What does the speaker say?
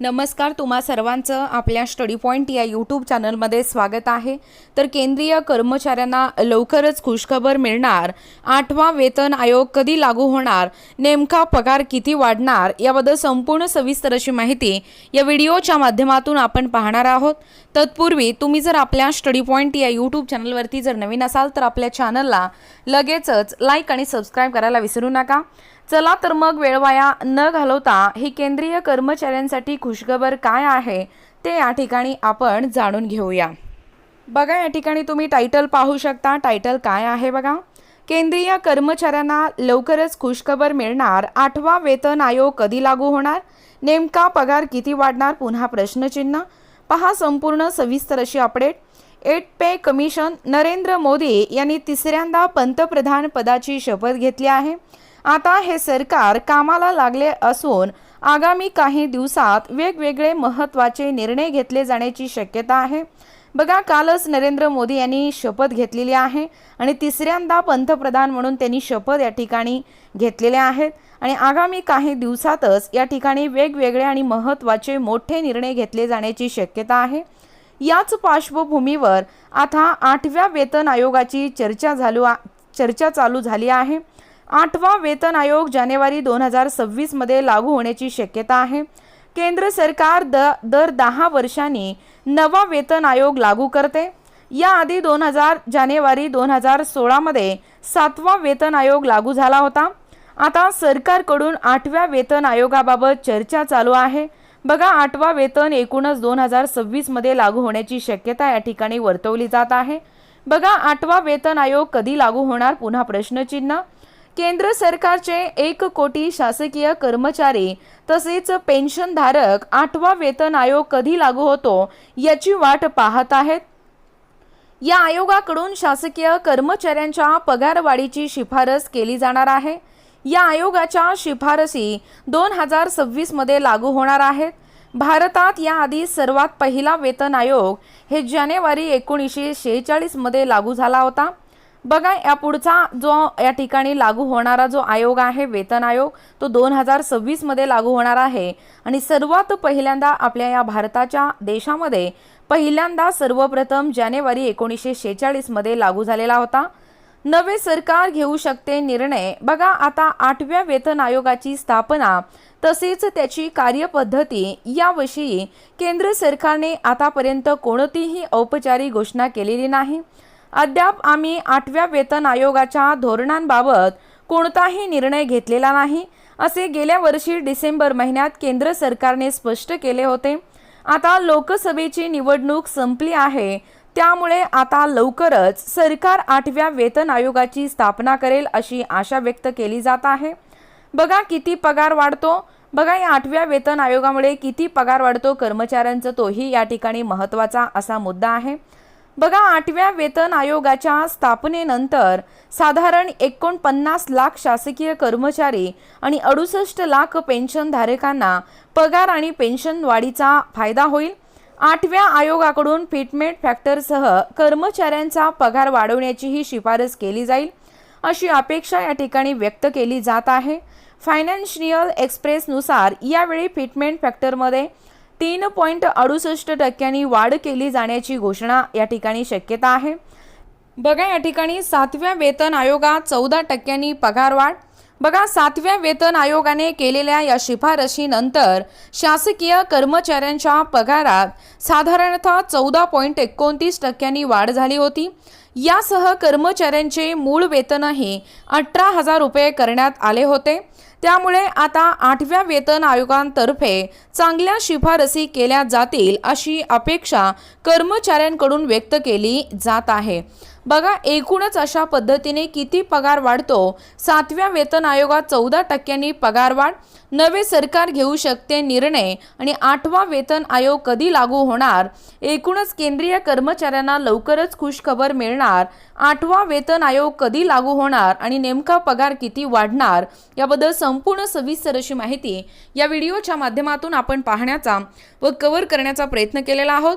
नमस्कार तुम्हा सर्वांचं आपल्या स्टडी पॉईंट या यूट्यूब चॅनलमध्ये स्वागत आहे. तर केंद्रीय कर्मचाऱ्यांना लवकरच खुशखबर मिळणार. आठवा वेतन आयोग कधी लागू होणार? नेमका पगार किती वाढणार? याबद्दल संपूर्ण सविस्तर अशी माहिती या व्हिडिओच्या माध्यमातून आपण पाहणार आहोत. तत्पूर्वी तुम्ही जर आपल्या स्टडी पॉईंट या यूट्यूब चॅनलवरती जर नवीन असाल तर आपल्या चॅनलला लगेचच लाईक आणि सबस्क्राईब करायला विसरू नका. चला तर मग वेळवाया न घालवता ही केंद्रीय कर्मचाऱ्यांसाठी खुशखबर काय आहे ते या ठिकाणी आपण जाणून घेऊया. बघा या ठिकाणी तुम्ही टायटल पाहू शकता. टायटल काय आहे बघा? केंद्रीय कर्मचाऱ्यांना लवकरच खुशखबर मिळणार. आठवा वेतन आयोग कधी लागू होणार? नेमका पगार किती वाढणार? पुन्हा प्रश्नचिन्ह. पहा संपूर्ण सविस्तर अशी update eight pay commission Narendra Modi यांनी तिसऱ्यांदा पंतप्रधान पदाची शपथ घेतली आहे. आता हे सरकार कामाला लागले असून आगामी काही दिवसात वेगवेगळे महत्त्वाचे निर्णय घेतले जाण्याची शक्यता आहे. बघा कालच नरेंद्र मोदी यांनी शपथ घेतलेली आहे आणि तिसऱ्यांदा पंतप्रधान म्हणून त्यांनी शपथ या ठिकाणी घेतलेल्या आहेत. आणि आगामी काही दिवसातच या ठिकाणी वेगवेगळे आणि महत्त्वाचे मोठे निर्णय घेतले जाण्याची शक्यता आहे. याच पार्श्वभूमीवर आता आठव्या वेतन आयोगाची चर्चा झालू आ चर्चा चालू झाली आहे. आठवा वेतन आयोग जानेवारी दोन हजार सव्वीसमध्ये लागू होण्याची शक्यता आहे. केंद्र सरकार द दर दहा वर्षांनी नवा वेतन आयोग लागू करते. याआधी दोन हजार जानेवारी दोन हजार सोळामध्ये सातवा वेतन आयोग लागू झाला होता. आता सरकारकडून आठव्या वेतन आयोगाबाबत चर्चा चालू आहे. बघा आठवा वेतन एकूणच दोन हजार सव्वीसमध्ये लागू होण्याची शक्यता या ठिकाणी वर्तवली जात आहे. बघा आठवा वेतन आयोग कधी लागू होणार? पुन्हा प्रश्नचिन्ह. केंद्र सरकारचे एक कोटी शासकीय कर्मचारी तसेच पेन्शनधारक आठवा वेतन आयोग कधी लागू होतो याची वाट पाहत आहेत. या आयोगाकडून शासकीय कर्मचाऱ्यांच्या पगारवाढीची शिफारस केली जाणार आहे. या आयोगाच्या शिफारसी दोन हजार सव्वीसमध्ये लागू होणार आहेत. भारतात याआधी सर्वात पहिला वेतन आयोग हे जानेवारी एकोणीसशे शेहेचाळीसमध्ये लागू झाला होता. बघा या पुढचा जो या ठिकाणी लागू होणारा जो आयोग आहे वेतन आयोग तो दोन हजार सव्वीसमध्ये लागू होणार आहे. आणि सर्वात पहिल्यांदा आपल्या या भारताच्या देशामध्ये पहिल्यांदा सर्वप्रथम जानेवारी एकोणीसशे शेहेचाळीसमध्ये लागू झालेला होता. नवे सरकार घेऊ शकते निर्णय. बघा आता आठव्या वेतन आयोगाची स्थापना तसेच त्याची कार्यपद्धती याविषयी केंद्र सरकारने आतापर्यंत कोणतीही औपचारिक घोषणा केलेली नाही. अद्याप आम्ही आठव्या वेतन आयोगाच्या धोरणांबाबत कोणताही निर्णय घेतलेला नाही असे गेल्या वर्षी डिसेंबर महिन्यात केंद्र सरकारने स्पष्ट केले होते. आता लोकसभेची निवडणूक संपली आहे त्यामुळे आता लवकरच सरकार आठव्या वेतन आयोगाची स्थापना करेल अशी आशा व्यक्त केली जात आहे. बघा किती पगार वाढतो. बघा या आठव्या वेतन आयोगामुळे किती पगार वाढतो कर्मचाऱ्यांचा तोही या ठिकाणी महत्त्वाचा असा मुद्दा आहे. बघा आठव्या वेतन आयोगाच्या स्थापनेनंतर साधारण एकोणपन्नास लाख शासकीय कर्मचारी आणि अडुसष्ट लाख पेन्शनधारकांना पगार आणि पेन्शन वाढीचा फायदा होईल. आठव्या आयोगाकडून फिटमेंट फॅक्टरसह कर्मचाऱ्यांचा पगार वाढवण्याचीही शिफारस केली जाईल अशी अपेक्षा या ठिकाणी व्यक्त केली जात आहे. फायनान्शियल एक्सप्रेसनुसार यावेळी फिटमेंट फॅक्टरमध्ये तीन पॉईंट अडुसष्ट टक्क्यांनी वाढ केली जाण्याची घोषणा या ठिकाणी शक्यता आहे. बघा या ठिकाणी सातव्या वेतन आयोगात चौदा टक्क्यांनी पगारवाढ बघा सातव्या वेतन आयोगाने केलेल्या या शिफारशीनंतर शासकीय कर्मचाऱ्यांच्या पगारात साधारणतः चौदा पॉईंट एकोणतीस टक्क्यांनी वाढ झाली होती. यासह कर्मचाऱ्यांचे मूळ वेतनही अठरा हजार रुपये करण्यात आले होते. त्यामुळे आता आठव्या वेतन आयोगांतर्फे चांगल्या शिफारसी केल्या जातील अशी अपेक्षा कर्मचाऱ्यांकडून व्यक्त केली जात आहे. बघा एकूणच अशा पद्धतीने किती पगार वाढतो? सातव्या वेतन आयोगात चौदा टक्क्यांनी पगारवाढ नवे सरकार घेऊ शकते निर्णय. आणि आठवा वेतन आयोग कधी लागू होणार? एकूणच केंद्रीय कर्मचाऱ्यांना लवकरच खुशखबर मिळणार. आठवा वेतन आयोग कधी लागू होणार? आणि नेमका पगार किती वाढणार? याबद्दल संपूर्ण सविस्तर अशी माहिती या व्हिडिओच्या माध्यमातून आपण पाहण्याचा व कव्हर करण्याचा प्रयत्न केलेला आहोत.